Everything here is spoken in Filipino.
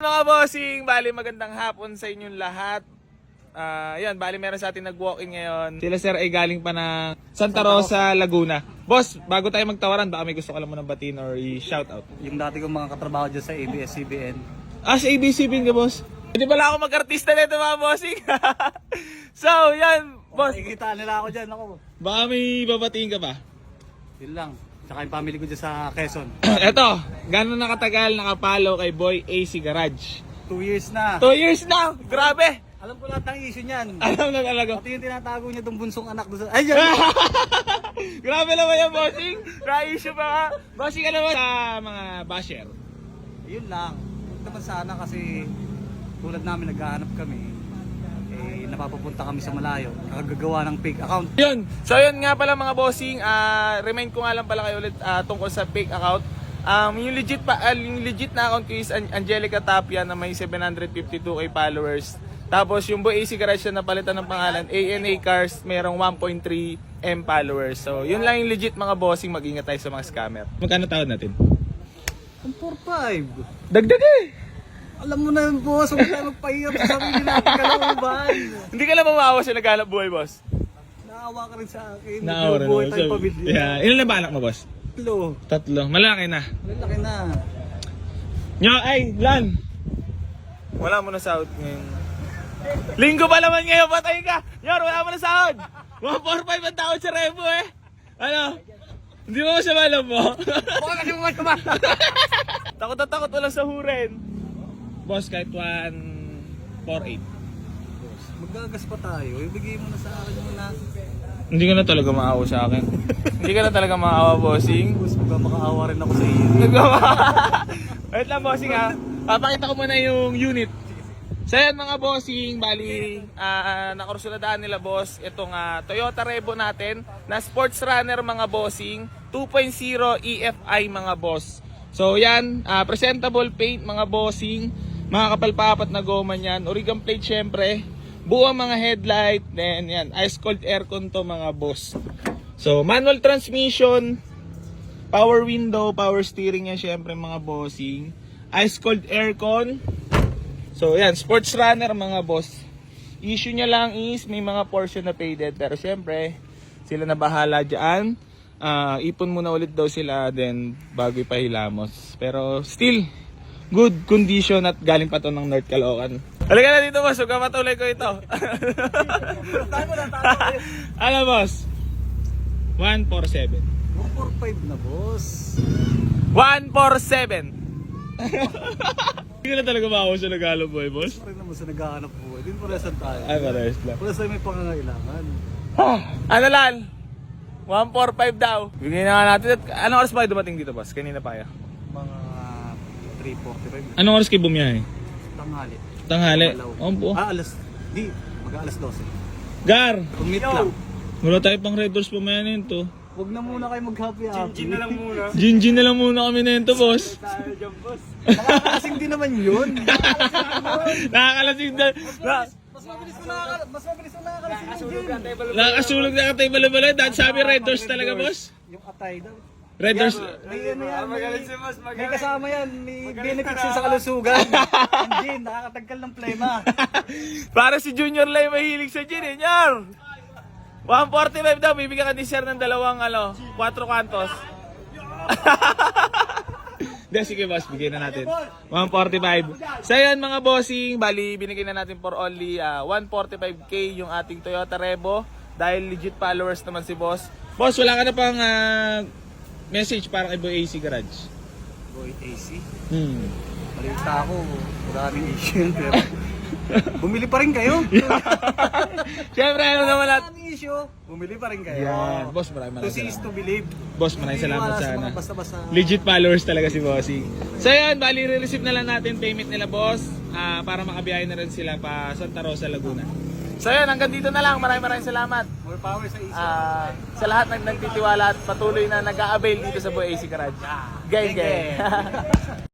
Mga bossing, bali magandang hapon sa inyong lahat. Ah, yan, bali meron sa atin nag-walking ngayon. Sila sir ay galing pa ng Santa Rosa, Laguna. Boss, bago tayo magtawaran, baka may gusto ka lang mo ng batiin or i-shout out. Yung dati kong mga katrabaho dyan sa ABS-CBN. Ah, sa ABCBN ka, boss? Hindi pala ako mag-artista nito mga bossing. so, yan, boss. Ikita nila ako dyan, ako. Baka may babatiin ka ba? Yun lang. Tsaka yung family ko dyan sa Quezon. Eto, gano'n nakatagal nakapalo kay Boy AC Garage? Two years na. Two years na! Grabe! Alam ko lahat ng issue niyan. Alam na talaga. Pati yung tinatago niya itong bunsong anak doon sa... Ay, yan! Grabe naman yan, bossing. Na-issue pa ka. Bossing ka naman sa mga basher. Yun lang. Huwag naman sana kasi tulad namin naghahanap kami. Eh, napapapunta kami sa malayo. Nakagagawa ng fake account. Yun. So yun nga pala mga bossing, ah remind ko nga lang pala kayo ulit ah, tungkol sa fake account. Um, yung legit pa ah, yung legit na account ko is An- Angelica Tapia na may 752k followers. Tapos yung Boy AC Garage na napalitan ng pangalan, ANA Cars, mayroong 1.3 M followers. So yun lang yung legit mga bossing, mag-ingat tayo sa mga scammer. Magkano tawad natin? Ang 4-5. Dagdag eh! Alam mo na yun, boss. Huwag tayo magpahirap sa sarili natin kalooban. Hindi ka lang mamawa sa naghanap buhay, boss. Naawa ka rin sa akin. Naawa rin Buhay tayo So, pabidyo. yeah. Ilan na ba anak mo, boss? Hello. Tatlo. Malaki na. Malaki na. Nyo, ay, Lan! Wala mo na sahod ngayon. Linggo pa naman ngayon, patay ka! Nyor, wala mo na sahod! 145 ang tawad sa Rebo eh! Ano? Hindi mo siya malam mo? Baka kasi mga tuma. takot na takot walang sahurin. Boss, kahit 148. Magagas pa tayo. Ibigay mo na sa akin yung na. Hindi ka na talaga maawa sa akin. Hindi ka na talaga maawa, bossing. Boss, magmamakaawa rin ako sa iyo. Wait lang, bossing ha. Papakita ko muna yung unit. So yan mga bossing, bali uh, nakarusuladaan nila boss itong ah, Toyota Revo natin na sports runner mga bossing 2.0 EFI mga boss. So yan, ah, presentable paint mga bossing, mga kapalpapat na goma niyan, origam plate syempre, buo mga headlight, then yan, ice cold aircon to mga boss. So manual transmission, Power window, power steering yan syempre mga bossing. Ice cold aircon. So yan, sports runner mga boss. Issue niya lang is may mga portion na faded pero syempre sila na bahala diyan. Ah, ipon muna ulit daw sila then bago ipahilamos. Pero still good condition at galing pa to ng North Caloocan. Halika na dito boss, huwag ka matuloy ko ito. ano boss? 147. 145 na, boss. 147. Hindi na talaga makawa sa Nagalo boy, boss. Pa rin naman sa naghahanap buhay. Din paresan tayo. Ay, parehas lang. Pares tayo may pangangailangan. Ano lan? 145 daw. Bigyan na nga natin. At Anong oras pa kayo dumating dito, boss? Kanina pa kayo. Mga 345. Anong oras kayo bumiyahe? Tanghali. Tanghali. Oh, po. Ah, alas. Di. Mag alas 12. Gar! Commit lang. Wala tayo pang Red Doors pumayanin to. Huwag na muna kayo mag-happy happy. Gin na lang muna. Gingin na lang muna kami na to, boss. Tayo dyan, boss. Nakakalasing din naman yun. Nakakalasing na. na Mas mabilis mo nakakal- mas mabilis mo nakakalasing nakakasulog na katay balabala. Dahil sabi Red Doors talaga, boss. Yung atay daw. Red Doors. May ano yan, may, may kasama yan, may benefits yun sa kalusugan. Ang gin, nakakatagkal ng plema. Para si Junior Lai mahilig sa gin, eh, Nyar! 145 daw, bibigyan ka ni Sir ng dalawang, ano, 4 kantos. Hindi, sige boss, bigyan na natin. 145. So yan mga bossing, bali binigyan na natin for only ah, 145k yung ating Toyota Revo. Dahil legit followers naman si boss. Boss, wala ka na pang ah, message para kay Boy AC Garage. Boy, AC. Hmm. Malita ako, maraming issue pero bumili pa rin kayo. Siyempre, ano naman natin. Maraming issue, bumili pa rin kayo. Yan. Boss, maraming To maraming salamat. to believe. Boss, maraming salamat Hindi sa iwala mga Basta-basta. Legit followers talaga si Bossy. So yun, bali re-receive na lang natin payment nila boss ah, para makabiyahe na rin sila pa Santa Rosa, Laguna. So yun, hanggang dito na lang. Maraming maraming salamat. More power sa issue. Ah, sa lahat ng nagtitiwala at patuloy na nag-a-avail dito sa Boy AC Garage. Gang, gang.